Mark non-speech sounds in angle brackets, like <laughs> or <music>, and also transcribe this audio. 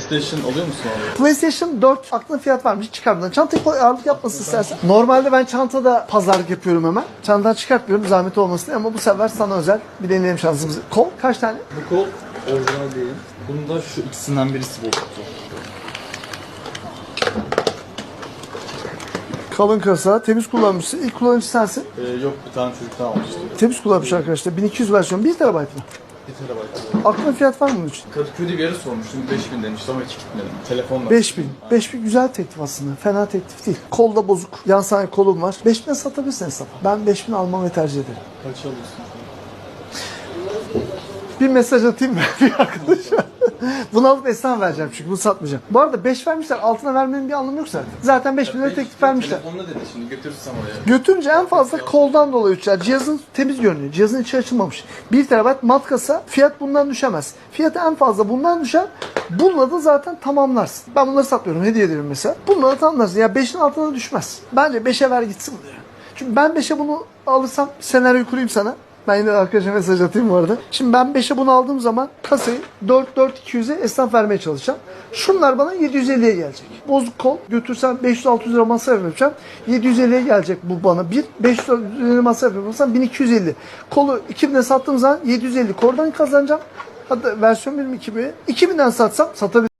PlayStation alıyor musun abi? PlayStation 4 aklına fiyat varmış çıkarmadan. Çantayı koy ağırlık yapmasın istersen. Normalde ben çantada pazarlık yapıyorum hemen. Çantadan çıkartmıyorum zahmet olmasın diye ama bu sefer sana özel bir deneyelim şansımızı. Kol kaç tane? Bu kol orijinal değil. Bunda şu ikisinden birisi bozuktu. Kalın kasa, temiz kullanmışsın. İlk kullanıcı sensin. Ee, yok bir tane çocuktan almıştı. Temiz kullanmış arkadaşlar. 1200 versiyon 1 TB mı? 1 terabayt. Aklına fiyat var mı bunun için? Kadıköy'de bir yere sormuştum. 5000 demişti ama hiç gitmedim. Telefonla. 5000. 5000 güzel teklif aslında. Fena teklif değil. Kolda bozuk. Yan sanayi kolum var. 5000'e satabilirsin esnafa. Ben 5000 almayı tercih ederim. Kaç alıyorsun? Bir mesaj atayım mı <laughs> bir arkadaşa? Bunu alıp esnaf vereceğim çünkü bunu satmayacağım. Bu arada 5 vermişler altına vermenin bir anlamı yok zaten. Zaten 5000 lira teklif vermişler. Telefonla dedi şimdi götürürsem oraya. Götürünce en fazla koldan dolayı uçar. Cihazın temiz görünüyor. Cihazın içi açılmamış. 1 TB mat kasa fiyat bundan düşemez. Fiyatı en fazla bundan düşer. Bununla da zaten tamamlarsın. Ben bunları satmıyorum. Hediye ediyorum mesela. Bununla da tamamlarsın. Ya 5'in altına düşmez. Bence 5'e ver gitsin bunu ya. Çünkü ben 5'e bunu alırsam senaryoyu kurayım sana. Ben yine arkadaşa mesaj atayım bu arada. Şimdi ben 5'e bunu aldığım zaman kasayı 4-4-200'e esnaf vermeye çalışacağım. Şunlar bana 750'ye gelecek. Bozuk kol götürsem 500-600 lira masraf yapacağım. 750'ye gelecek bu bana. Bir 500 lira masraf yaparsam 1250. Kolu 2000'e sattığım zaman 750 kordan kazanacağım. Hatta versiyon 1 2000'e 2000'den satsam satabilirim.